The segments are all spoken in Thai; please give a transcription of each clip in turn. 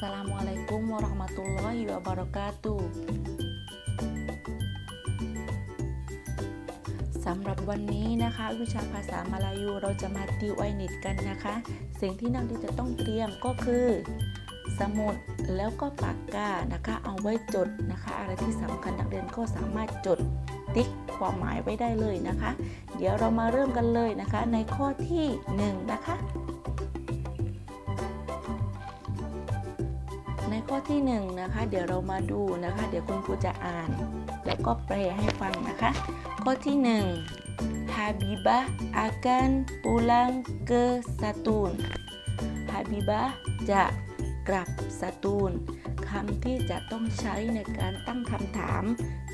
Assalamualaikum warahmatullahi wabarakatuh สำหรับวันนี้นะคะ วิชาภาษามาลายูเราจะมาติวไอนิดกันนะคะ สิ่งที่นักเรียนจะต้องเตรียมก็คือ สมุดแล้วก็ปากกานะคะ เอาไว้จดนะคะ อะไรที่สำคัญนักเรียนก็สามารถจดติ๊กความหมายไว้ได้เลยนะคะ เดี๋ยวเรามาเริ่มกันเลยนะคะ ในข้อที่ 1 นะคะ ข้อที่1นงนะคะ เดี๋ยวเรามาดูนะคะ เดี๋ยวคุณครูจะอ่าน แล้วก็แปลให้ฟังนะคะ ข้อที่ 1 Habibah akan pulang ke Satun Habibah จะกลับสตูลคำที่จะต้องใช้ในการตั้งคำถาม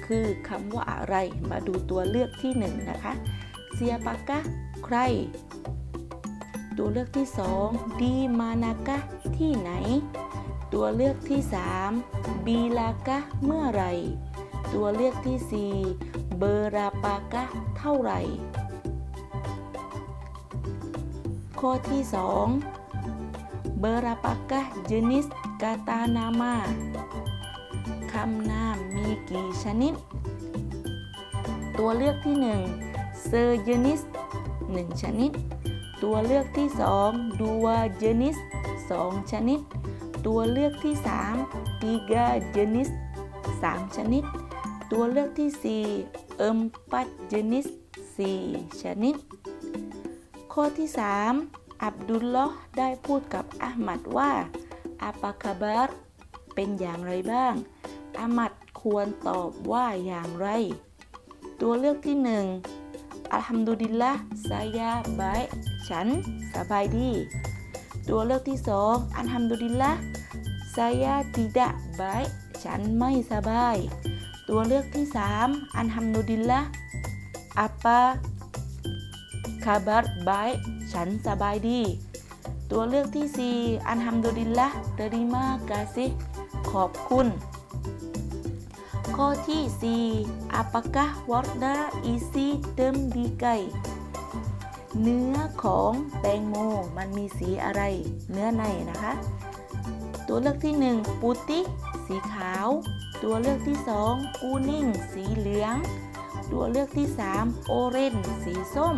คือคำว่าอะไร มาดูตัวเลือกที่ 1 นะคะ Siapakah ใคร ตัวเลือกที่2 Di manakah ที่ไหน ตัวเลือกที่ 3 บีลากะเมื่อไร ตัวเลือกที่ 4 เบราปากะเท่าไหร่ ข้อที่ 2 เบราปากะเจนิสกาตานามาคำนามมีกี่ชนิด ตัวเลือกที่ 1 เซอร์เจนิส1ชนิด ตัวเลือกที่ 2ดูวเจนิส2ชนิด ตัวเลือกที่ 3 tiga jenis 3 ชนิด ตัวเลือกที่ 4 empat jenis 4 ชนิด ข้อที่ 3 อับดุลลอฮ์ได้พูดกับอาหมัดว่าอาปาคาบาร์เป็นอย่างไรบ้างอาหมัดควรตอบว่าอย่างไร ตัวเลือกที่ 1อัลฮัมดุลิลละซายาบายฉันสบายดี ตัวเลือกที่สองอัลฮัมดุลิลละ saya tidak baik ฉันไม่สบาย ตัวเลือกที่สามอัลฮัมดุลิลละ apa kabar baik ฉันสบายดี ตัวเลือกที่สี่อัลฮัมดุลิลละ terima kasih ขอบคุณ ข้อที่สี่ apakah warna isi tembikai เเนื้อของแตงโมมันมีสีอะไร เนื้อในนะคะ ตัวเลือกที่ 1 ปูติ สีขาว ตัวเลือกที่ 2 กูนิ่ง สีเหลือง ตัวเลือกที่ 3 โอเรนสีส้ม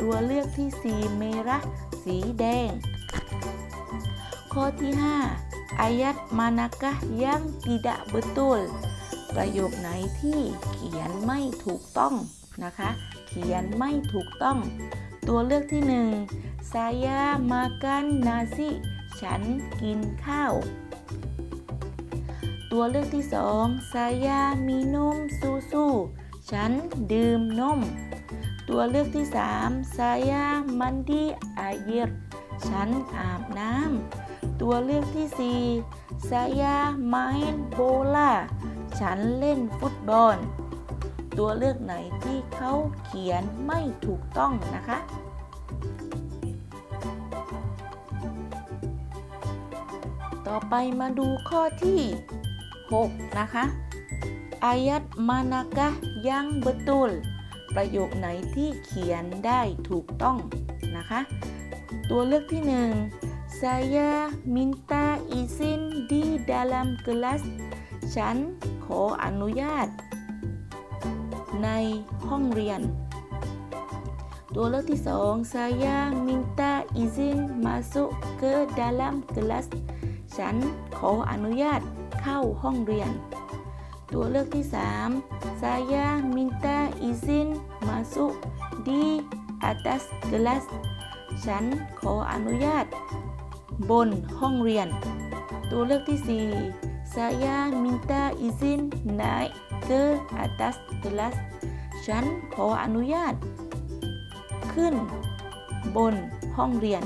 ตัวเลือกที่ 4 เมระสีแดง ข้อที่ 5 อายัดมานากะยัง tidak betul ประโยคไหนที่เขียนไม่ถูกต้องนะคะ เขียนไม่ถูกต้อง ตัวเลือกที่หนึ่ง saya makan nasi ฉันกินข้าว ตัวเลือกที่สอง saya minum susu ฉันดื่มนม ตัวเลือกที่สาม saya mandi air ฉันอาบน้ำ ตัวเลือกที่สี่ saya main bola ฉันเล่นฟุตบอล ตัวเลือกไหนที่เขาเขียนไม่ถูกต้องนะคะ ต่อไปมาดูข้อที่ 6 นะคะอายัดมานากะยังเบตุลประโยคไหนที่เขียนได้ถูกต้องนะคะ ตัวเลือกที่ 1 saya minta izin di dalam kelas ฉันขออนุญาต ในห้องเรียน ตัวเลือกที่ 2 saya minta izin masuk ke dalam kelas ฉันขออนุญาตเข้าห้องเรียน ตัวเลือกที่ 3 saya minta izin masuk di atas kelas ฉันขออนุญาต บนห้องเรียน ตัวเลือกที่ 4 saya minta izin naik ke atas kelas ฉันขออนุญาต ขึ้น บนห้องเรียน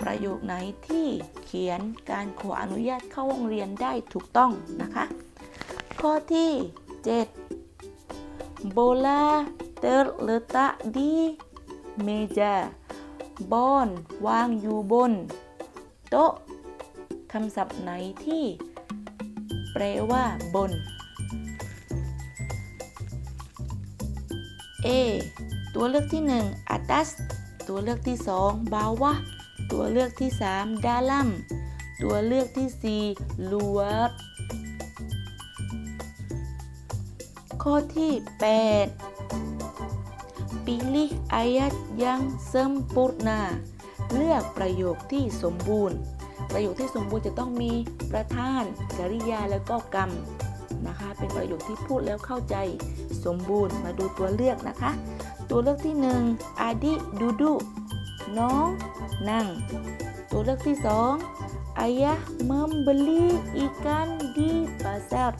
ประโยคไหนที่เขียนการขออนุญาตเข้าห้องเรียนได้ถูกต้องนะคะ ข้อที่ 7 bola terletak di meja บอลวางอยู่บน โต๊ะคำศัพท์ไหนที่ แปลว่าบน A ตัวเลือกที่1 atas ตัวเลือกที่2 bawah ตัวเลือกที่3 dalam ตัวเลือกที่4 luar ข้อที่ 8 pilih ayat yang sempurna เลือกประโยคที่สมบูรณ์ ประโยคที่สมบูรณ์จะต้องมีประธาน กริยาแล้วก็กรรม นะคะ เป็นประโยคที่พูดแล้วเข้าใจสมบูรณ์มาดูตัวเลือกนะคะ ตัวเลือกที่1 adik duduk น้องนั่ง ตัวเลือกที่ 2 ayah membeli ikan di pasar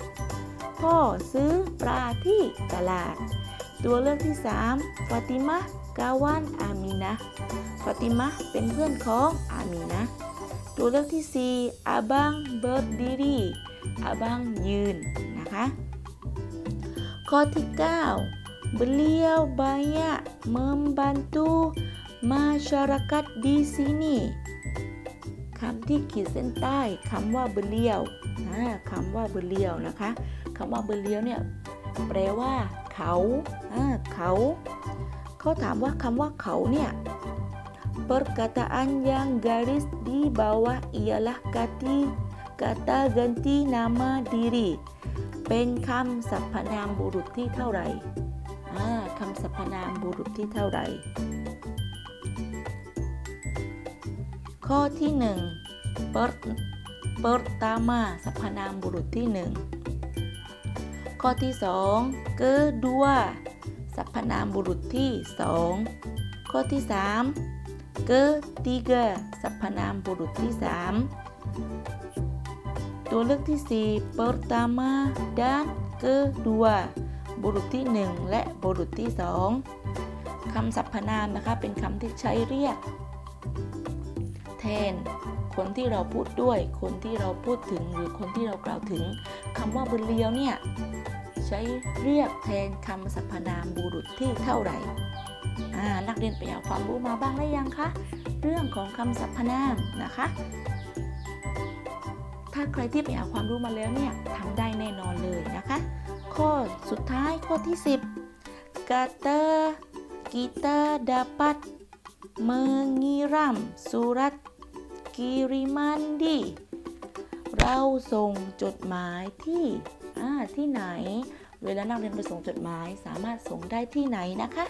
พ่อซื้อปลาที่ตลาด ตัวเลือกที่ 3 ฟาติมะกาวันอามีนะฟาติมะเป็นเพื่อนของอามีนะตัวเลือกที่ 4อาบังเบิร์ดดีรี อาบังยืนนะคะ ข้อที่ 9 beliau banyak membantu masyarakat di sini คำที่ขีดเส้นใต้คำว่าเบเลียวคำว่าเบเลียวนะคะคำว่าเบเลียวเนี่ยแปลว่าเขาเขาเขาถามว่าคำว่าเขาเนี่ย perkataan yang garis di bawah ialah kati kata ganti nama diri เป็นคำสรรพนามบุรุษที่เท่าไหร่อ่าคำสรรพนามบุรุษที่เท่าไหร่ ข้อที่ 1 per pertama สรรพนามบุรุษที่ 1 ข้อที่ 2 kedua สรรพนามบุรุษที่ 2 ข้อที่ 3 ketiga สรรพนามบุรุษที่ 3 ตัวเลือกที่ 4 pertama dan kedua บุรุษที่ 1 และบุรุษที่ 2คำสรรพนามนะคะเป็นคำที่ใช้เรียก แทน คนที่เราพูดด้วย คนที่เราพูดถึงหรือคนที่เรากล่าวถึงคำว่าบุญเลียวเนี่ยใช้เรียกแทนคำสรรพนามบุรุษที่เท่าไหร่อ่านักเรียนไปเอาความรู้มาบ้างหรือยังคะ เรื่องของคำสรรพนามนะคะ ถ้าใครที่ไปเอาความรู้มาแล้วเนี่ยทำได้แน่นอนเลยนะคะ ข้อสุดท้ายข้อที่ 10 kata kita dapat mengiram surat kiriman di เราส่งจดหมายที่อ่าที่ไหน เวลานักเรียนไปส่งจดหมายสามารถส่งได้ที่ไหนนะคะ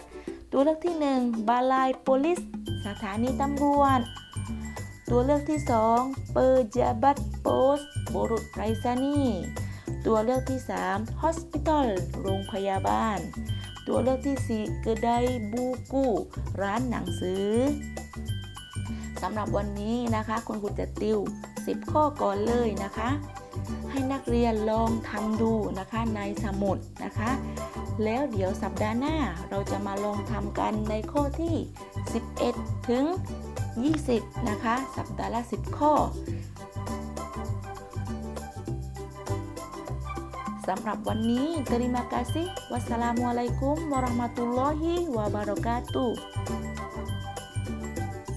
ตัวเลือกที่ 1 บาลายโพลิส สถานีตำรวจ ตัวเลือกที่ 2 เปอร์จาบัตโพสบุรุษไปรษณีย์ตัวเลือกที่ 3 hospital โรงพยาบาล ตัวเลือกที่4กระไดบูกูร้านหนังสือสำหรับวันนี้นะคะ คุณครูจะติว 10 ข้อก่อนเลยนะคะ ให้นักเรียนลองทำดูนะคะในสมุดนะคะ แล้วเดี๋ยวสัปดาห์หน้าเราจะมาลองทำกันในข้อที่ 11 ถึง 20 นะคะ สัปดาห์ละ 10 ข้อสำหรับวันนี้ terima kasih wassalamualaikum warahmatullahi wabarakatuh